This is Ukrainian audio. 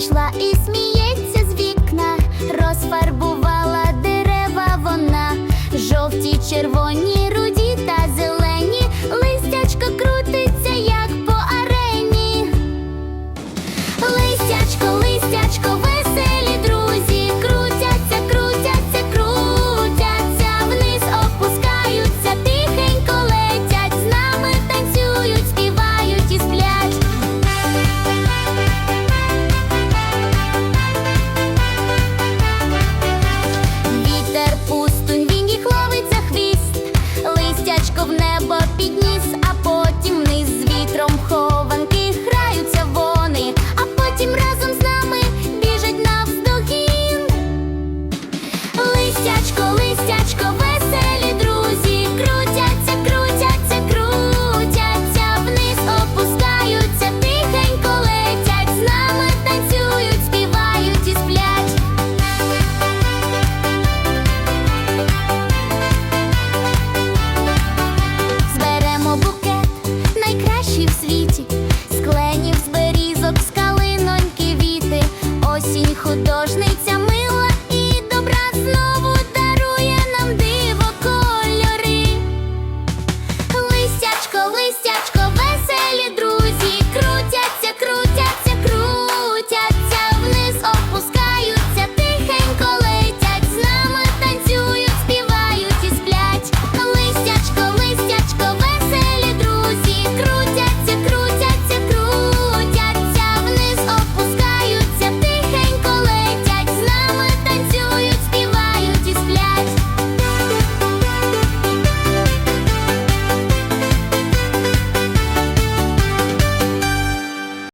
прийшла і сміється з вікна, розфарбувала Дядько